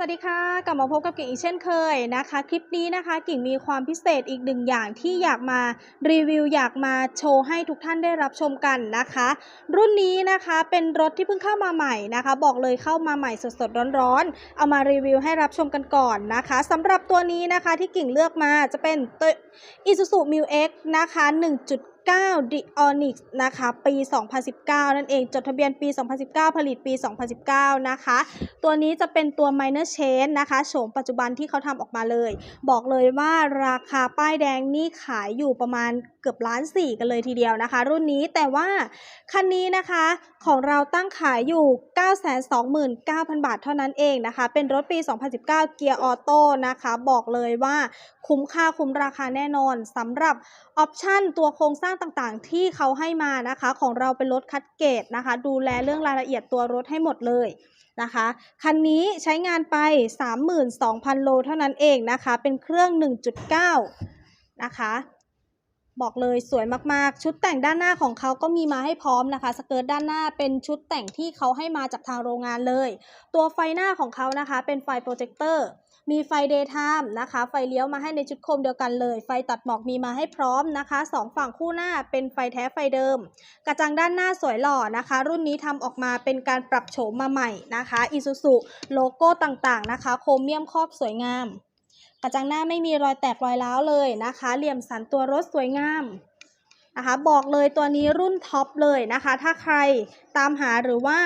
สวัสดีค่ะ กลับมาพบกับกิ่งอีกเช่นเคยนะคะ คลิปนี้นะคะ กิ่งมีความพิเศษอีกหนึ่งอย่างที่อยากมารีวิวอยากมาโชว์ให้ทุกท่านได้รับชมกันนะคะ รุ่นนี้นะคะเป็นรถที่เพิ่งเข้ามาใหม่นะคะ บอกเลยเข้ามาใหม่สดๆร้อนๆ เอามารีวิวให้รับชมกันก่อนนะคะสำหรับตัวนี้นะคะที่กิ่งเลือกมาจะเป็น Isuzu m u X นะคะ1.9 d i o n i x นะคะ ปี 2019 นั่นเอง จดทะเบียนปี 2019 ผลิตปี 2019 นะคะ ตัวนี้จะเป็นตัว minor change นะคะโฉมปัจจุบันที่เขาทำออกมาเลย บอกเลยว่าราคาป้ายแดงนี่ขายอยู่ประมาณ กือบล้านสี่กันเลยทีเดียวนะคะ รุ่นนี้แต่ว่าคันนี้นะคะของเราตั้งขายอยู่ 929,000 บาทเท่านั้นเองนะคะ เป็นรถปี 2019 เกียร์ออโต้นะคะ บอกเลยว่าคุ้มค่าคุ้มราคาแน่นอนสำหรับออปชั่นตัวโครงสร้างต่างๆ ที่เขาให้มานะคะ ของเราเป็นรถคัดเกรดนะคะ ดูแลเรื่องรายละเอียดตัวรถให้หมดเลยนะคะคันนี้ใช้งานไป 32,000 โลเท่านั้นเองนะคะ เป็นเครื่อง 1.9 นะคะ บอกเลยสวยมากๆ ชุดแต่งด้านหน้าของเขาก็มีมาให้พร้อมนะคะ สเกิร์ตด้านหน้าเป็นชุดแต่งที่เขาให้มาจากทางโรงงานเลย ตัวไฟหน้าของเขานะคะ เป็นไฟโปรเจคเตอร์ มีไฟ daytime นะคะ ไฟเลี้ยวมาให้ในชุดโคมเดียวกันเลย ไฟตัดหมอกมีมาให้พร้อมนะคะสองฝั่งคู่หน้าเป็นไฟแท้ไฟเดิม กระจังด้านหน้าสวยหล่อนะคะ รุ่นนี้ทำออกมาเป็นการปรับโฉมมาใหม่นะคะ Isuzu โลโก้ต่างๆนะคะ โครเมียมครอบสวยงาม ระจังหน้าไม่มีรอยแตกรอยร้าวเลยนะคะ เหลี่ยมสันตัวรถสวยงามนะคะ บอกเลยตัวนี้รุ่นท็อปเลยนะคะ ถ้าใครตามหาหรือว่า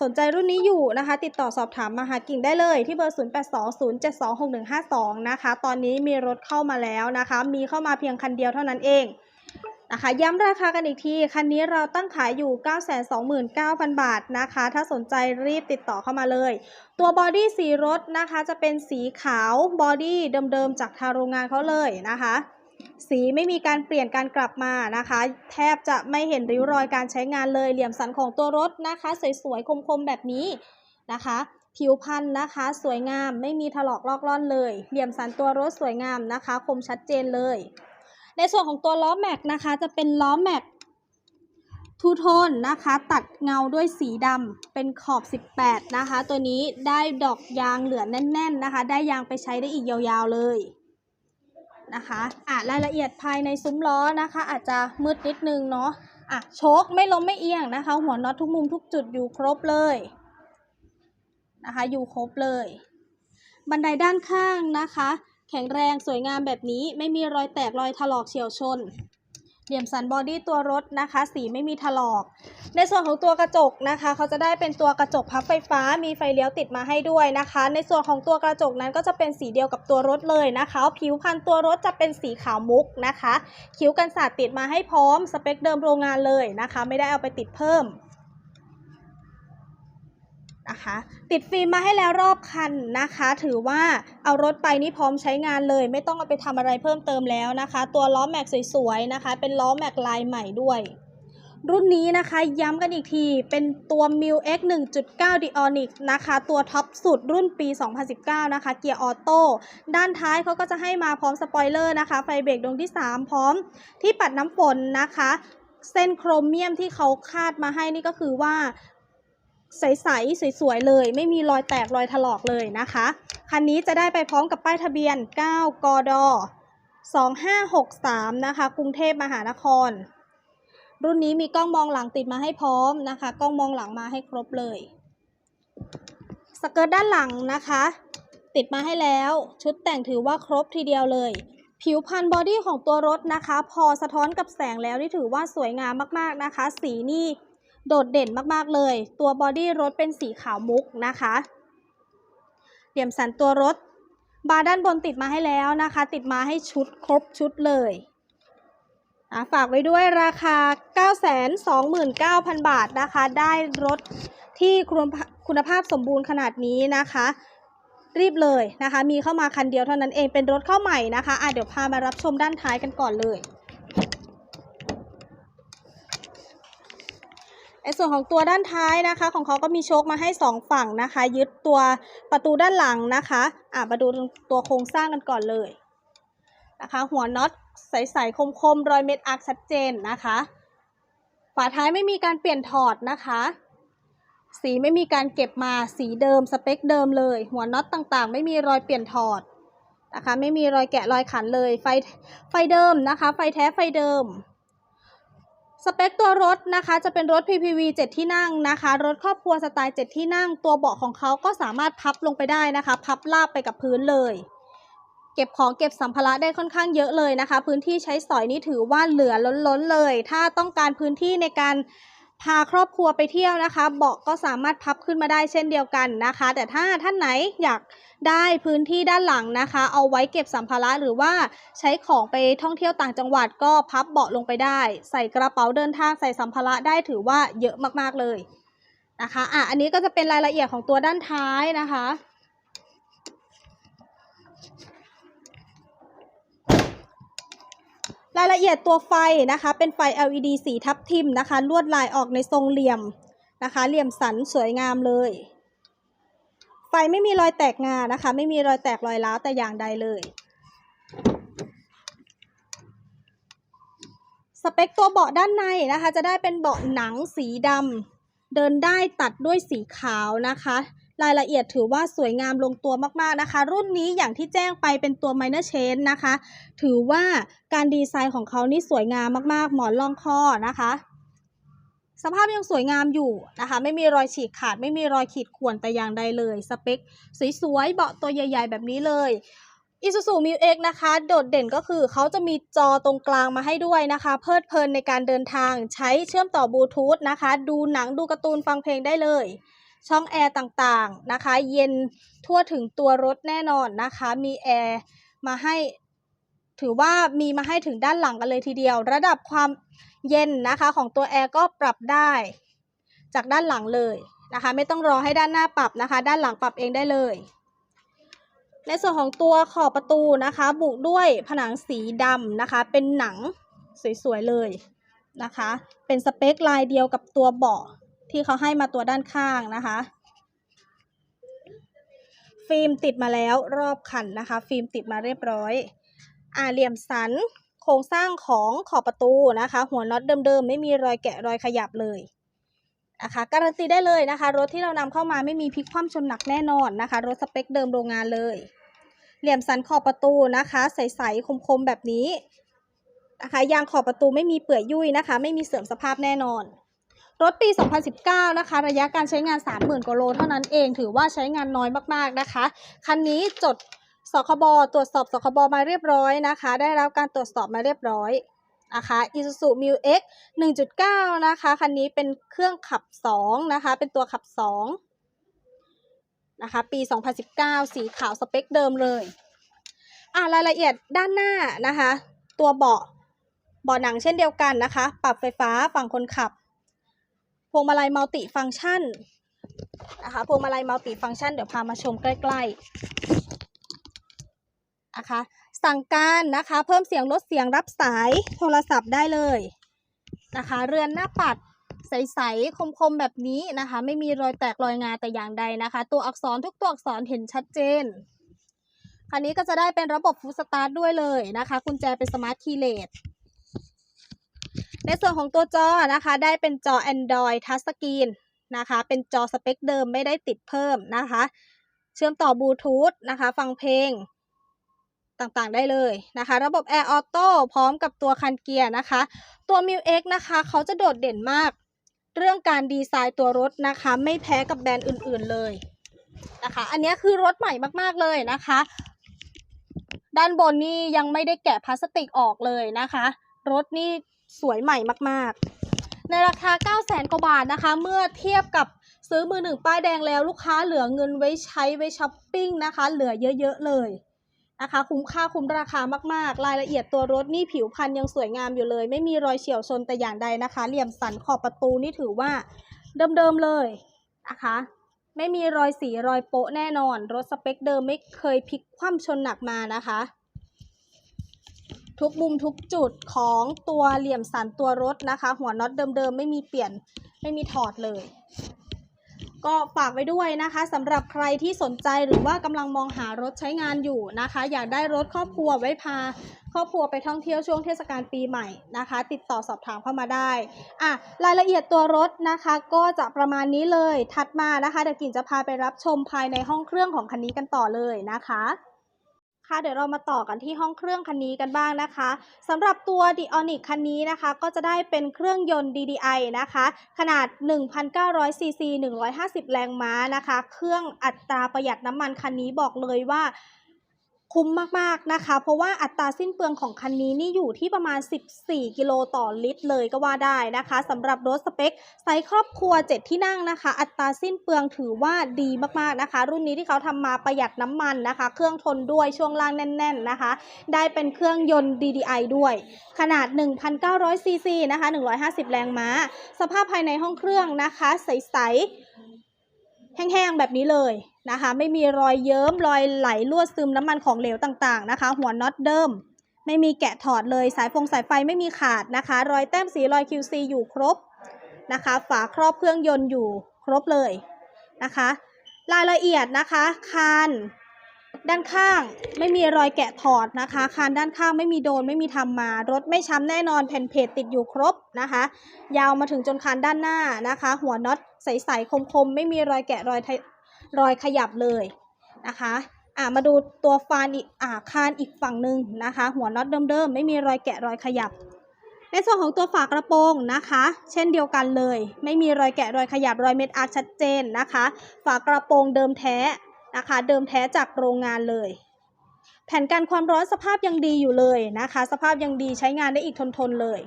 สนใจรุ่นนี้อยู่นะคะ ติดต่อสอบถามมาหากิ่งได้เลยที่เบอร์ 0820726152 นะคะ ตอนนี้มีรถเข้ามาแล้วนะคะ มีเข้ามาเพียงคันเดียวเท่านั้นเอง นะคะย้ำราคากันอีกที คันนี้เราตั้งขายอยู่ 929,000 บาทนะคะ ถ้าสนใจรีบติดต่อเข้ามาเลย ตัวบอดี้สีรถนะคะจะเป็นสีขาวบอดี้เดิมๆจากทางโรงงานเขาเลยนะคะ สีไม่มีการเปลี่ยนการกลับมานะคะ แทบจะไม่เห็นริ้วรอยการใช้งานเลย เหลี่ยมสันของตัวรถนะคะ สวยๆ คมๆ แบบนี้นะคะผิวพันธ์นะคะ สวยงามไม่มีถลอกลอกล่อนเลย เหลี่ยมสันตัวรถสวยงามนะคะ คมชัดเจนเลย ในส่วนของตัวล้อแม็กนะคะจะเป็นล้อแม็กทูโทนนะคะ ตัดเงาด้วยสีดำเป็นขอบ 18 นะคะ ตัวนี้ได้ดอกยางเหลือแน่น ๆนะคะ ได้ยางไปใช้ได้อีกยาวๆเลยนะคะอะรายละเอียดภายในซุ้มล้อนะคะ อาจจะมืดนิดนึงเนาะอะโชคไม่ล้มไม่เอียงนะคะ หัวน็อตทุกมุมทุกจุดอยู่ครบเลยนะคะ อยู่ครบเลย บันไดด้านข้างนะคะ แข็งแรงสวยงามแบบนี้ไม่มีรอยแตกรอยถลอกเฉียวชน เหลี่ยมสันบอดี้ตัวรถนะคะ สีไม่มีถลอก ในส่วนของตัวกระจกนะคะ เขาจะได้เป็นตัวกระจกพับไฟฟ้า มีไฟเลี้ยวติดมาให้ด้วยนะคะ ในส่วนของตัวกระจกนั้นก็จะเป็นสีเดียวกับตัวรถเลยนะคะ ผิวพันตัวรถจะเป็นสีขาวมุกนะคะ คิ้วกันสาดติดมาให้พร้อมสเปคเดิมโรงงานเลยนะคะ ไม่ได้เอาไปติดเพิ่ม นะคะ ติดฟิล์มมาให้แล้วรอบคันนะคะ ถือว่าเอารถไปนี่พร้อมใช้งานเลย ไม่ต้องเอาไปทำอะไรเพิ่มเติมแล้วนะคะ ตัวล้อแม็กสวยๆนะคะ เป็นล้อแม็กลายใหม่ด้วย รุ่นนี้นะคะย้ำกันอีกที เป็นตัว m i l X 1.9 d i o n i x นะคะ ตัวท็อปสุดรุ่นปี 2019 นะคะ เกียร์ออโต้ ด้านท้ายเขาก็จะให้มาพร้อมสปอยเลอร์นะคะ ไฟเบรกดวงที่ 3 พร้อมที่ปัดน้ำฝนนะคะเส้นโครเมียมที่เขาคาดมาให้นี่ก็คือว่า ใสๆสวยๆเลย ไม่มีรอยแตกรอยถลอกเลยนะคะ คันนี้จะได้ไปพร้อมกับป้ายทะเบียน 9 กด 2563 นะคะ กรุงเทพมหานคร รุ่นนี้มีกล้องมองหลังติดมาให้พร้อมนะคะ กล้องมองหลังมาให้ครบเลย สเกิร์ตด้านหลังนะคะ ติดมาให้แล้ว ชุดแต่งถือว่าครบทีเดียวเลยผิวพันบอดี้ของตัวรถนะคะ พอสะท้อนกับแสงแล้วนี่ถือว่าสวยงามมากๆนะคะ สีนี่ โดดเด่นมากๆเลย ตัวบอดี้รถเป็นสีขาวมุกนะคะ เหลี่ยมสันตัวรถ บาร์ด้านบนติดมาให้แล้วนะคะ ติดมาให้ชุดครบชุดเลยอะฝากไว้ด้วยราคา 929,000 บาทนะคะ ได้รถที่คุณภาพสมบูรณ์ขนาดนี้นะคะ รีบเลยนะคะ มีเข้ามาคันเดียวเท่านั้นเองเป็นรถเข้าใหม่นะคะอะเดี๋ยวพามารับชมด้านท้ายกันก่อนเลย ในส่วนของตัวด้านท้ายนะคะ ของเขาก็มีโชคมาให้สองฝั่งนะคะ ยึดตัวประตูด้านหลังนะคะอะมาดูตัวโครงสร้างกันก่อนเลยนะคะ หัวน็อตใสๆคมๆรอยเม็ดอาร์คชัดเจนนะคะ ฝาท้ายไม่มีการเปลี่ยนถอดนะคะ สีไม่มีการเก็บมาสีเดิมสเปคเดิมเลย หัวน็อตต่างๆ ไม่มีรอยเปลี่ยนถอดนะคะ ไม่มีรอยแกะรอยขันเลยไฟไฟเดิมนะคะ ไฟแท้ไฟเดิม สเปคตัวรถนะคะจะเป็นรถ PPV 7 ที่นั่งนะคะ รถครอบครัวสไตล์ 7 ที่นั่ง ตัวเบาะของเขาก็สามารถพับลงไปได้นะคะ พับราบไปกับพื้นเลย เก็บของเก็บสัมภาระได้ค่อนข้างเยอะเลยนะคะ พื้นที่ใช้สอยนี่ถือว่าเหลือล้นๆเลย ถ้าต้องการพื้นที่ในการ พาครอบครัวไปเที่ยวนะคะ เบาะก็สามารถพับขึ้นมาได้เช่นเดียวกันนะคะ แต่ถ้าท่านไหนอยากได้พื้นที่ด้านหลังนะคะ เอาไว้เก็บสัมภาระหรือว่าใช้ของไปท่องเที่ยวต่างจังหวัดก็พับเบาะลงไปได้ ใส่กระเป๋าเดินทางใส่สัมภาระได้ถือว่าเยอะมากๆเลยนะคะอะอันนี้ก็จะเป็นรายละเอียดของตัวด้านท้ายนะคะ รายละเอียดตัวไฟนะคะ เป็นไฟ LED สีทับทิมนะคะ ลวดลายออกในทรงเหลี่ยมนะคะ เหลี่ยมสันสวยงามเลย ไฟไม่มีรอยแตกงานะคะ ไม่มีรอยแตกรอยร้าวแต่อย่างใดเลย สเปคตัวเบาะด้านในนะคะ จะได้เป็นเบาะหนังสีดำเดินได้ตัดด้วยสีขาวนะคะ รายละเอียดถือว่าสวยงามลงตัวมากๆนะคะ รุ่นนี้อย่างที่แจ้งไปเป็นตัว minor chain นะคะ ถือว่าการดีไซน์ของเขานี่สวยงามมากๆ หมอนรองคอนะคะสภาพยังสวยงามอยู่นะคะ ไม่มีรอยฉีกขาด ไม่มีรอยขีดข่วนแต่อย่างใดเลย สเปค สวยๆ เบาะตัวใหญ่ ๆ แบบนี้เลย Isuzu m u X นะคะ โดดเด่นก็คือเขาจะมีจอตรงกลางมาให้ด้วยนะคะ เพลิดเพลินในการเดินทางใช้เชื่อมต่อบลูทูธนะคะ ดูหนังดูการ์ตูนฟังเพลงได้เลย ช่องแอร์ต่างๆนะคะ เย็นทั่วถึงตัวรถแน่นอนนะคะ มีแอร์มาให้ถือว่ามีมาให้ถึงด้านหลังกันเลยทีเดียว ระดับความเย็นนะคะของตัวแอร์ก็ปรับได้จากด้านหลังเลยนะคะ ไม่ต้องรอให้ด้านหน้าปรับนะคะ ด้านหลังปรับเองได้เลย ในส่วนของตัวขอบประตูนะคะ บุด้วยผนังสีดำนะคะ เป็นหนังสวยๆเลยนะคะ เป็นสเปคลายเดียวกับตัวเบาะ ที่เขาให้มาตัวด้านข้างนะคะฟิล์มติดมาแล้วรอบคันนะคะ ฟิล์มติดมาเรียบร้อย อ่าเหลี่ยมสันโครงสร้างของขอบประตูนะคะ หัวน็อตเดิมๆ ไม่มีรอยแกะรอยขยับเลยนะคะการันตีได้เลยนะคะ รถที่เรานำเข้ามาไม่มีพลิกคว่ำชนหนักแน่นอนนะคะ รถสเปคเดิมโรงงานเลย เหลี่ยมสันขอบประตูนะคะ ใสๆคมๆแบบนี้นะคะยางขอบประตูไม่มีเปื่อยยุ่ยนะคะ ไม่มีเสื่อมสภาพแน่นอน รถปี 2019 นะคะ ระยะการใช้งาน 30,000กว่าโลเท่านั้นเอง ถือว่าใช้งานน้อยมากๆนะคะ คันนี้จดสคบตรวจสอบสคบมาเรียบร้อยนะคะ ได้รับการตรวจสอบมาเรียบร้อยนะคะ Isuzu m u X 1.9 นะคะ คันนี้เป็นเครื่องขับ 2 นะคะ เป็นตัวขับ 2 นะคะ ปี 2019 สีขาวสเปคเดิมเลย อ่ารายละเอียดด้านหน้านะคะ ตัวเบาะเบาะหนังเช่นเดียวกันนะคะ ปรับไฟฟ้าฝั่งคนขับ พวงมาลัยมัลติฟังก์ชันนะคะพวงมาลัยมัลติฟังก์ชันเดี๋ยวพามาชมใกล้ๆนะคะสั่งการนะคะ เพิ่มเสียงลดเสียงรับสายโทรศัพท์ได้เลยนะคะ เรือนหน้าปัดใสๆคมๆแบบนี้นะคะ ไม่มีรอยแตกรอยงาแต่อย่างใดนะคะ ตัวอักษรทุกตัวอักษรเห็นชัดเจนคันนี้ก็จะได้เป็นระบบฟูสตาร์ทด้วยเลยนะคะกุญแจเป็นสมาร์ทคีย์เลส ในส่วนของตัวจอนะคะ ได้เป็นจอ Android Touch Screen นะคะ เป็นจอสเปคเดิมไม่ได้ติดเพิ่มนะคะ เชื่อมต่อบลูทูธนะคะ ฟังเพลงต่างๆได้เลยนะคะ ระบบ Air Auto พร้อมกับตัวคันเกียร์นะคะ ตัว m u X นะคะ เขาจะโดดเด่นมาก เรื่องการดีไซน์ตัวรถนะคะ ไม่แพ้กับแบรนด์อื่นๆเลยนะคะ อันนี้คือรถใหม่มากๆเลยนะคะ ด้านบนนี่ยังไม่ได้แกะพลาสติกออกเลยนะคะ รถนี่สวยใหม่มากๆ ในราคา9 0 0 0 0 0กว่าบาทนะคะ เมื่อเทียบกับซื้อมือหนึ่งป้ายแดงแล้วลูกค้าเหลือเงินไว้ใช้ไว้ช้อปปิ้งนะคะ เหลือเยอะ ๆ เลยนะคะ คุ้มค่าคุ้มราคามากๆ รายละเอียดตัวรถนี่ผิวพรรณยังสวยงามอยู่เลย ไม่มีรอยเฉียวชนแต่อย่างใดนะคะ เหลี่ยมสันขอบประตูนี่ถือว่าเดิมๆเลยนะคะ ไม่มีรอยสีรอยโปะแน่นอน รถสเปคเดิมไม่เคยพลิกคว่ำชนหนักมานะคะ ทุกมุมทุกจุดของตัวเหลี่ยมสันตัวรถนะคะ หัวน็อตเดิมๆไม่มีเปลี่ยนไม่มีถอดเลย ก็ฝากไว้ด้วยนะคะสำหรับใครที่สนใจหรือว่ากำลังมองหารถใช้งานอยู่นะคะ อยากได้รถครอบครัวไว้พาครอบครัวไปท่องเที่ยวช่วงเทศกาลปีใหม่นะคะ ติดต่อสอบถามเข้ามาได้อะรายละเอียดตัวรถนะคะก็จะประมาณนี้เลยถัดมานะคะเดี๋ยวกิ่งจะพาไปรับชมภายในห้องเครื่องของคันนี้กันต่อเลยนะคะ ค่ะเดี๋ยวเรามาต่อกันที่ห้องเครื่องคันนี้กันบ้างนะคะสำหรับตัว d i o n i c คันนี้นะคะ ก็จะได้เป็นเครื่องยนต์ DDI นะคะ ขนาด 1,900 cc 150 แรงม้านะคะ เครื่องอัตราประหยัดน้ำมันคันนี้บอกเลยว่า คุ้มมากๆนะคะ เพราะว่าอัตราสิ้นเปลืองของคันนี้นี่อยู่ที่ประมาณ 14 กิโลต่อลิตรเลยก็ว่าได้นะคะสำหรับรถสเปคไซส์ครอบครัว 7 ที่นั่งนะคะ อัตราสิ้นเปลืองถือว่าดีมากๆนะคะ รุ่นนี้ที่เขาทำมาประหยัดน้ำมันนะคะ เครื่องทนด้วยช่วงล่างแน่น ๆนะคะ ได้เป็นเครื่องยนต์ DDI ด้วย ขนาด 1,900ซีซีนะคะ 150 แรงม้า สภาพภายในห้องเครื่องนะคะ ใส แห้งๆแบบนี้เลยนะคะ ไม่มีรอยเยิ้มรอยไหลรั่วซึมน้ำมันของเหลวต่างๆนะคะ หัวน็อตเดิม ไม่มีแกะถอดเลยสายฟงสายไฟไม่มีขาดนะคะ รอยแต้มสีรอย QC อยู่ครบนะคะ ฝาครอบเครื่องยนต์อยู่ครบเลยนะคะ รายละเอียดนะคะ คาน ด้านข้างไม่มีรอยแกะถอดนะคะ คานด้านข้างไม่มีโดนไม่มีทำมารถไม่ช้ำแน่นอนแผ่นเพจติดอยู่ครบนะคะ ยาวมาถึงจนคานด้านหน้านะคะ หัวน็อตใสๆคมๆ ไม่มีรอยแกะรอยรอยขยับเลยนะคะอ่ามาดูตัวฟานอีกอ่าคานอีกฝั่งหนึ่งนะคะ หัวน็อตเดิมๆไม่มีรอยแกะรอยขยับ ในส่วนของตัวฝากระโปรงนะคะ เช่นเดียวกันเลย ไม่มีรอยแกะรอยขยับรอยเม็ดอาร์ชัดเจนนะคะ ฝากระโปรงเดิมแท้ นะคะ เดิมแท้จากโรงงานเลย แผ่นกันความร้อนสภาพยังดีอยู่เลยนะคะ สภาพยังดีใช้งานได้อีกทนๆเลย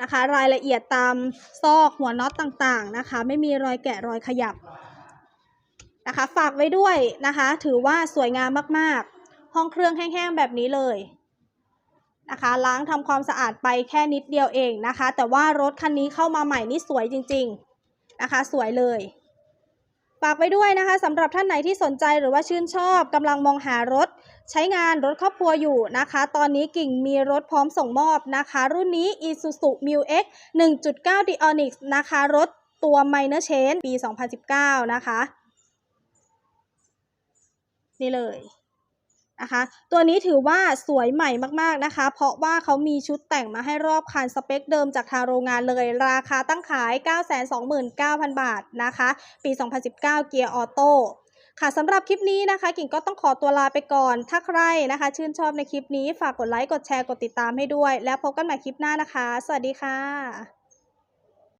นะคะ รายละเอียดตามซอกหัวน็อตต่างๆนะคะ ไม่มีรอยแกะรอยขยับนะคะ ฝากไว้ด้วยนะคะ ถือว่าสวยงามมากๆ ห้องเครื่องแห้งๆแบบนี้เลยนะคะล้างทำความสะอาดไปแค่นิดเดียวเองนะคะ แต่ว่ารถคันนี้เข้ามาใหม่นี่สวยจริง ๆ นะคะ สวยเลย ฝากไปด้วยนะคะสำหรับท่านไหนที่สนใจหรือว่าชื่นชอบกำลังมองหารถ ใช้งานรถครอบครัวอยู่นะคะ ตอนนี้กิ่งมีรถพร้อมส่งมอบนะคะ รุ่นนี้ Isuzu Mu X 1.9 Dionix นะคะ รถตัว Minor Change ปี 2019 นะคะ นี่เลย นะคะ ตัวนี้ถือว่าสวยใหม่มากๆนะคะ เพราะว่าเขามีชุดแต่งมาให้รอบคันสเปคเดิมจากทางโรงงานเลย ราคาตั้งขาย 929,000 บาทนะคะ ปี 2019 เกียร์ออโต้ค่ะสำหรับคลิปนี้นะคะ กิ่งก็ต้องขอตัวลาไปก่อน ถ้าใครนะคะ ชื่นชอบในคลิปนี้ฝากกดไลค์ กดแชร์ กดติดตามให้ด้วย แล้วพบกันใหม่คลิปหน้านะคะ สวัสดีค่ะ